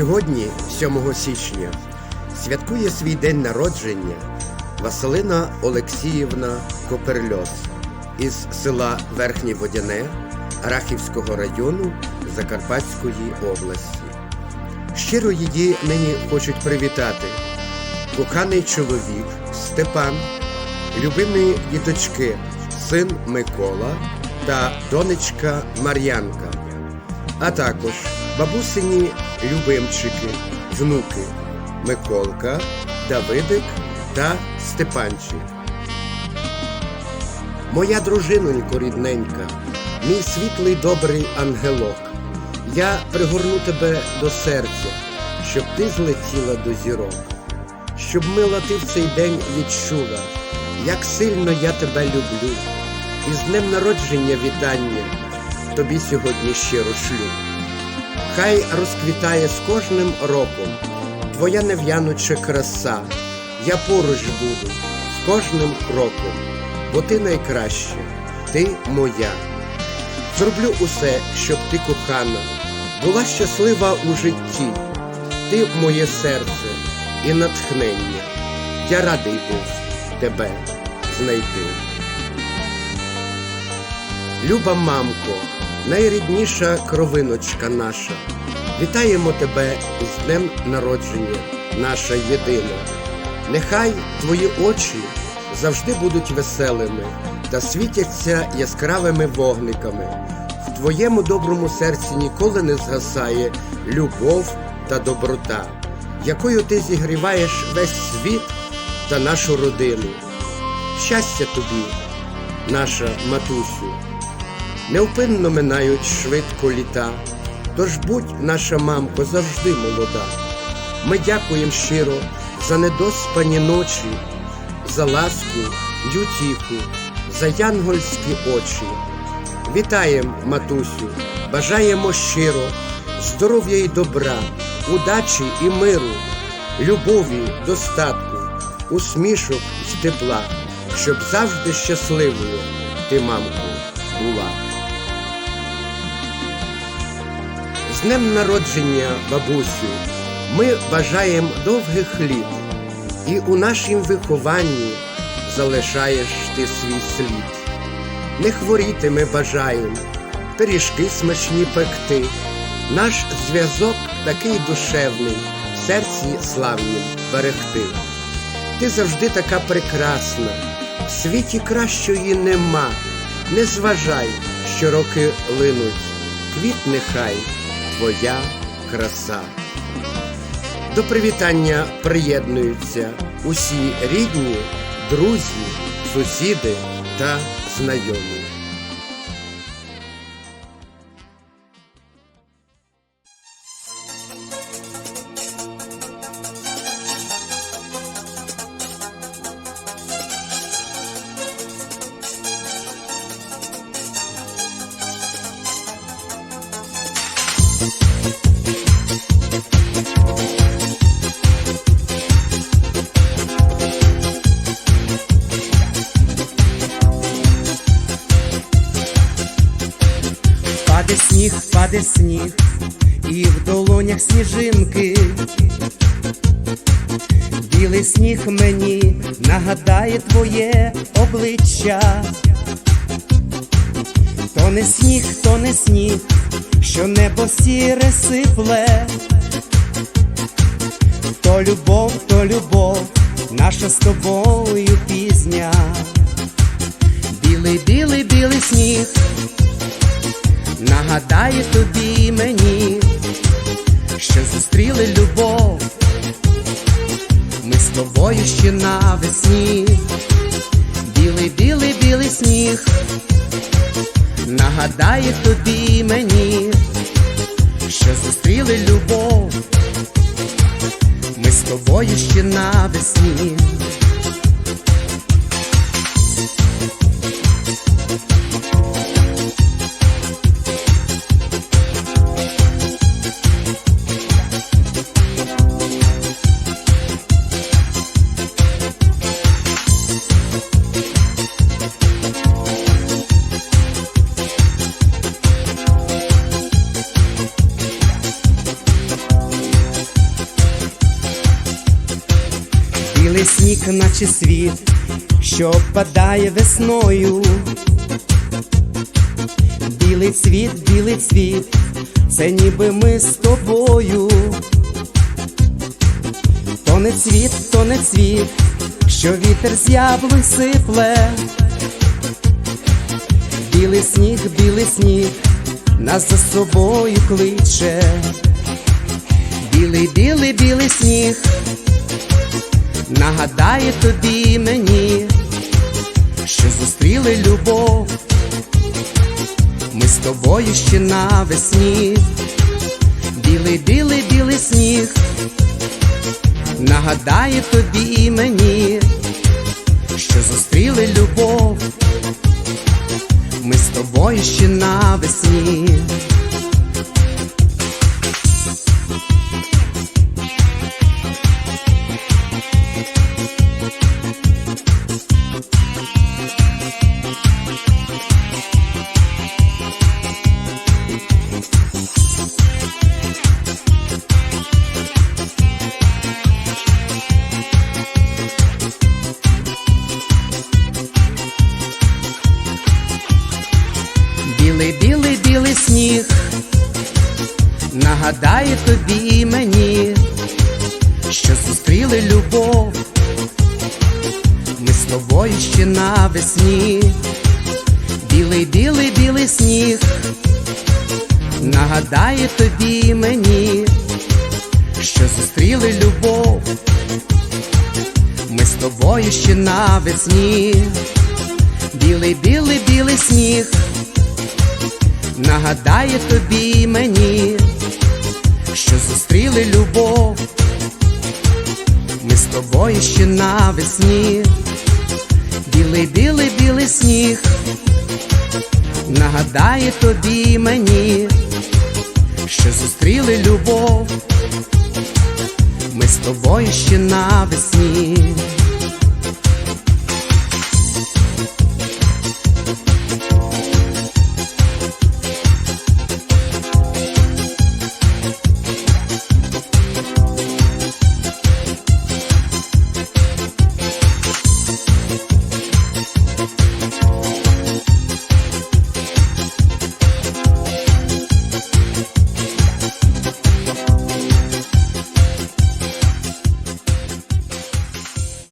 Сьогодні, 7 січня, святкує свій день народження Василина Олексіївна Коперльос із села Верхнє Водяне Рахівського району Закарпатської області. Щиро її нині хочуть привітати коханий чоловік Степан, любимі діточки, син Микола та донечка Мар'янка, а також бабусині любимчики, внуки Миколка, Давидик та Степанчик. Моя дружинонько рідненька, мій світлий добрий ангелок. Я пригорну тебе до серця, щоб ти злетіла до зірок, щоб мила ти в цей день відчула, як сильно я тебе люблю, і з днем народження вітання тобі сьогодні щиро шлю. Хай розквітає з кожним роком твоя нев'януча краса. Я поруч буду з кожним кроком, бо ти найкраща, ти моя. Зроблю усе, щоб ти кохана, була щаслива у житті, ти моє серце і натхнення. Я радий був тебе знайти. Люба мамко, найрідніша кровиночка наша, вітаємо тебе з днем народження, наша єдина. Нехай твої очі завжди будуть веселими та світяться яскравими вогниками. В твоєму доброму серці ніколи не згасає любов та доброта, якою ти зігріваєш весь світ та нашу родину. Щастя тобі, наша матусю, невпинно минають швидко літа, тож будь наша мамко завжди молода. Ми дякуємо щиро за недоспані ночі, за ласку й утіху, за янгольські очі. Вітаєм, матусю, бажаємо щиро, здоров'я і добра, удачі і миру, любові, достатку, усмішок з тепла, щоб завжди щасливою ти, мамко, була. Днем народження, бабусю, ми бажаємо довгих літ, і у нашім вихованні залишаєш ти свій слід. Не хворіти ми бажаєм, пиріжки смачні пекти. Наш зв'язок такий душевний, в серці славнім берегти. Ти завжди така прекрасна, в світі кращої нема. Не зважай, що роки линуть, квітне хай твоя краса. До привітання приєднуються усі рідні, друзі, сусіди та знайомі. Паде сніг, і в долонях сніжинки. Білий сніг мені нагадає твоє обличчя. То не сніг, то не сніг, що небо сіре сипле. То любов, то любов, наша з тобою пізня. Білий, білий, білий сніг нагадає тобі мені, що зустріли любов, ми з тобою ще навесні, білий, білий, білий сніг, нагадає тобі мені, що зустріли любов, ми з тобою ще навесні. Наче світ, що падає весною. Білий цвіт, білий цвіт, це ніби ми з тобою. То не цвіт, то не цвіт, що вітер з яблунь сипле. Білий сніг, білий сніг, нас за собою кличе. Білий, білий, білий сніг, нагадає тобі мені, що зустріли любов. Ми з тобою ще навесні. Білий, білий, білий сніг, нагадає тобі і мені, що зустріли любов. Ми з тобою ще навесні. Білий, білий, білий сніг, нагадає тобі і мені, що зустріли любов. Ми з тобою ще навесні. Білий, білий, білий сніг, нагадає тобі і мені, що зустріли любов. Ми з тобою ще навесні. Білий, білий, білий сніг нагадає тобі і мені, що зустріли любов. Ми з тобою ще навесні. Білий, білий, білий сніг, нагадає тобі мені, що зустріли любов. Ми з тобою ще навесні.